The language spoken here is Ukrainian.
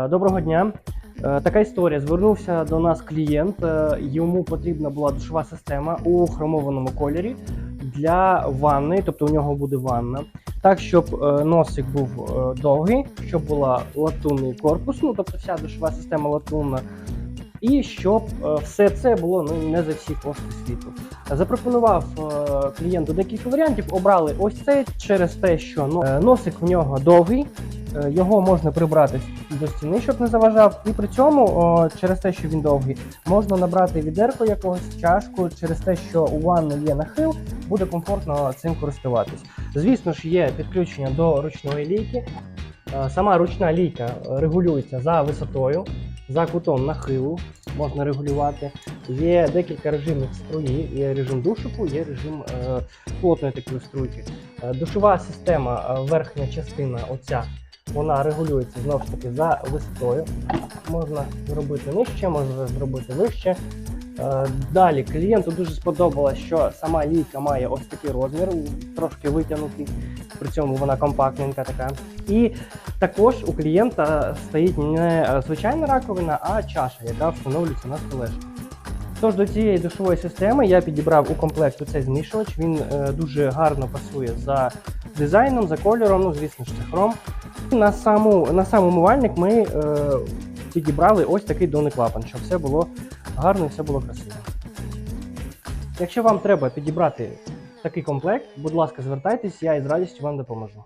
Е, Доброго дня. Е, Така історія. Звернувся до нас клієнт. е, Йому потрібна була душова система у хромованому кольорі для ванни, тобто у нього буде ванна. Так, щоб носик був довгий, щоб була латунний корпус, ну тобто вся душова система латунна. І щоб все це було ну не за всі кошти світу. Запропонував клієнту декілька варіантів. Обрали ось цей через те, що ну, е, носик в нього довгий, е, його можна прибрати до стіни, щоб не заважав. І при цьому, через те, що він довгий, можна набрати відерко якогось чашку, через те, що у ванни є нахил, буде комфортно цим користуватись. Звісно ж, є підключення до ручної лійки. Е, Сама ручна лійка регулюється за висотою, за кутом нахилу можна регулювати. Є декілька режимів струї, є режим душику, є режим е, плотної такої струйки. Е, Душова система, е, верхня частина, оця, вона регулюється знову ж таки за висотою. Можна зробити нижче, можна зробити вище. Е, Далі клієнту дуже сподобалось, що сама лійка має ось такий розмір, трошки витягнутий, при цьому вона компактненька така. І також у клієнта стоїть не е, звичайна раковина, а чаша, яка встановлюється на столешку. Тож до цієї душової системи я підібрав у комплект цей змішувач. Він е, дуже гарно пасує за дизайном, за кольором, ну звісно ж це хром. На саму на сам умивальник ми е, підібрали ось такий донний клапан, щоб все було гарно і все було красиво. Якщо вам треба підібрати такий комплект, будь ласка, звертайтесь, я із радістю вам допоможу.